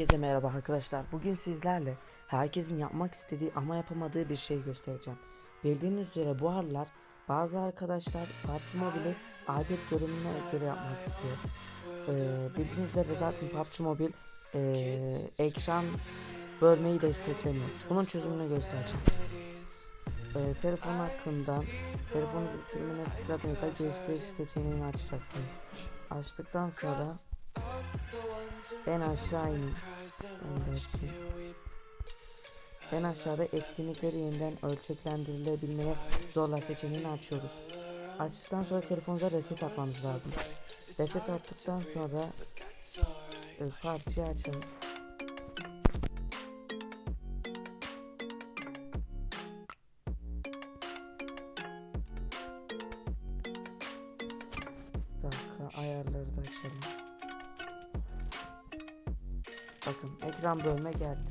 Merhaba arkadaşlar. Bugün sizlerle herkesin yapmak istediği ama yapamadığı bir şey göstereceğim. Bildiğiniz üzere bu aralar bazı arkadaşlar PUBG Mobile'i iPad görünümüne göre yapmak istiyor. Ee, bildiğiniz üzere zaten PUBG Mobile ee, ekran bölmeyi desteklemiyor. Bunun çözümünü göstereceğim. Ee, telefon hakkında telefonu sürümüne tıkladığınızda gösteriş seçeneğini açacaksınız. Açtıktan sonra en aşağı inin. Ben aşağıda etkinlikleri yeniden ölçeklendirilebilmeye zorla seçeneğini açıyoruz. Açtıktan sonra telefonunuza reset atmamız lazım. Reset attıktan sonra e, PUBG'yi açalım. Dakika ayarları da açalım. Bakın ekran bölme geldi.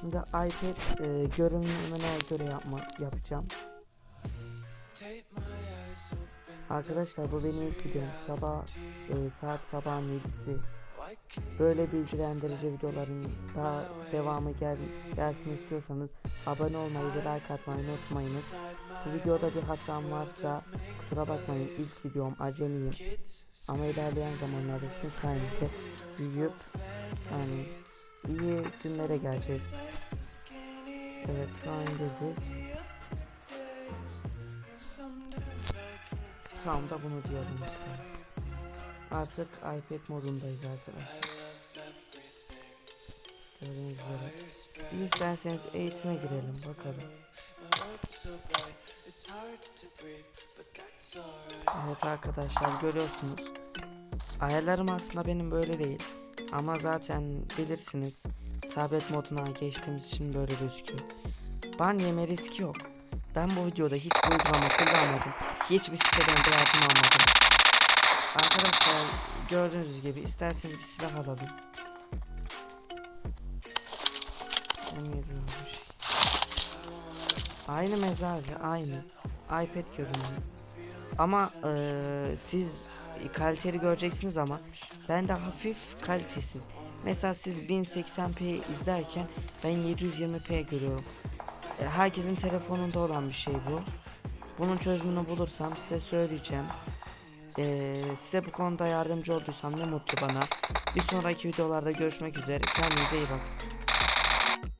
Şimdi iPad e, görünümüne göre yapma, yapacağım. Arkadaşlar bu benim ilk videom. Sabah e, saat sabahın 7'si. Böyle bilgilendirici videoların daha devamı gel gelsin istiyorsanız abone olmayı ve like atmayı unutmayınız. Bu videoda bir hatam varsa kusura bakmayın ilk videom acemiyim. Ama ilerleyen zamanlarda sizin sayenizde büyüyüp yani iyi günlere geleceğiz. Evet şu an girdik. Tam da bunu diyorum işte. Artık iPad modundayız arkadaşlar. Gördüğünüz üzere. İsterseniz eğitime girelim bakalım. Evet arkadaşlar görüyorsunuz. Ayarlarım aslında benim böyle değil. Ama zaten bilirsiniz tablet moduna geçtiğimiz için böyle gözüküyor. Ban yeme riski yok. Ben bu videoda hiç uygulama kullanmadım. Hiçbir siteden de yardım almadım. Gördüğünüz gibi isterseniz bir silah alalım. M760. Aynı mezarcı aynı. iPad görünümü. Ama eee, siz kaliteli göreceksiniz ama ben de hafif kalitesiz. Mesela siz 1080p izlerken ben 720p görüyorum. Herkesin telefonunda olan bir şey bu. Bunun çözümünü bulursam size söyleyeceğim. E, size bu konuda yardımcı olduysam ne mutlu bana. Bir sonraki videolarda görüşmek üzere. Kendinize iyi bakın.